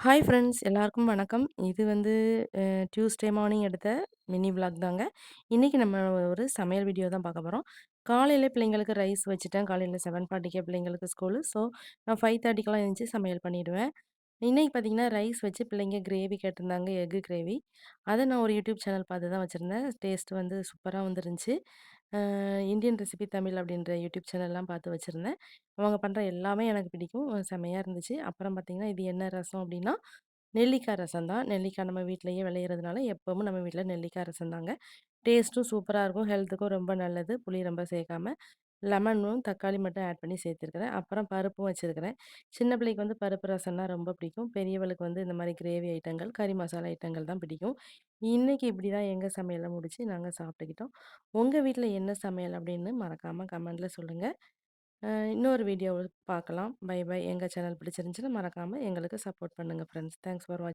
Hi friends எல்லாருக்கும் வணக்கம். இது வந்து டியூஸ்டே மார்னிங் எடுத்த மினி விளாக் தாங்க. இன்றைக்கி நம்ம ஒரு சமையல் வீடியோ தான் பார்க்க போகிறோம் காலையில் பிள்ளைங்களுக்கு ரைஸ் வச்சுட்டேன். காலையில் செவன் ஃபார்ட்டிக்கே பிள்ளைங்களுக்கு ஸ்கூலு. ஸோ, நான் 5:30க்கெல்லாம் எந்திச்சு சமையல் பண்ணிவிடுவேன் இன்னைக்கு பார்த்தீங்கன்னா, ரைஸ் வச்சு பிள்ளைங்க கிரேவி கேட்டிருந்தாங்க, எக்கு கிரேவி. அத நான் ஒரு யூடியூப் சேனல் பார்த்து தான் வச்சிருந்தேன். டேஸ்ட் வந்து சூப்பரா வந்துருந்துச்சு. அ இந்தியன் ரெசிபி தமிழ் அப்படின்ற யூடியூப் சேனல்லாம் பார்த்து வச்சிருந்தேன். அவங்க பண்ற எல்லாமே எனக்கு பிடிக்கும். செம்மையா இருந்துச்சு. அப்புறம் பார்த்தீங்கன்னா, இது என்ன ரசம் அப்படின்னா, நெல்லிக்காய் ரசம் தான். நெல்லிக்காய் நம்ம வீட்லயே விளையிறதுனால, எப்பவும் நம்ம வீட்ல நெல்லிக்காய் ரசம் தாங்க. டேஸ்ட்டும் சூப்பரா இருக்கும். ஹெல்த்துக்கும் ரொம்ப நல்லது. புளி ரொம்ப சேர்க்காம. லெமனும், தக்காளி மட்டும் ஆட் பண்ணி சேர்த்துருக்கிறேன். அப்புறம் பருப்பும் வச்சுருக்கிறேன் சின்ன பிள்ளைக்கு வந்து பருப்பு ரசம்னா ரொம்ப பிடிக்கும். பெரியவளுக்கு வந்து இந்த மாதிரி கிரேவி ஐட்டங்கள், கறி மசாலா ஐட்டங்கள் தான் பிடிக்கும். இன்றைக்கி இப்படி தான் எங்கள் சமையலை முடித்து நாங்கள் சாப்பிட்டுக்கிட்டோம். உங்கள் வீட்டில் என்ன சமையல் அப்படின்னு மறக்காமல் கமெண்ட்டில் சொல்லுங்கள் இன்னொரு வீடியோவில் பார்க்கலாம். By by. எங்கள் சேனல் பிடிச்சிருந்துச்சுன்னா மறக்காமல் எங்களுக்கு சப்போர்ட் பண்ணுங்கள் ஃப்ரெண்ட்ஸ். தேங்க்ஸ் ஃபார் வாட்சிங்.